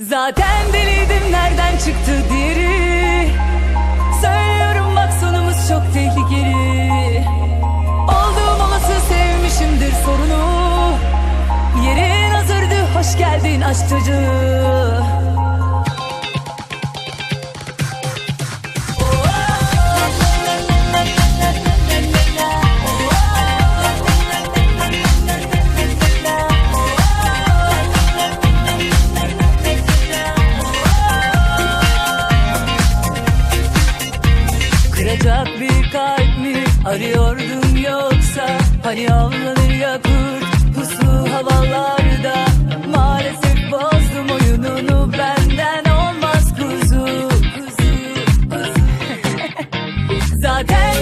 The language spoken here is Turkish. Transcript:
Zaten deliydim nereden çıktı diri Söylüyorum bak sonumuz çok tehlikeli. Olduğum olası sevmişimdir sorunu. Yerin hazırdı hoş geldin aşk çocuğu Sıcak bir kalp mi? Arıyordun yoksa. Hani avlanır ya kurt puslu havalarda. Maalesef bozdum oyununu benden olmaz kuzu, kuzu, kuzu. Zaten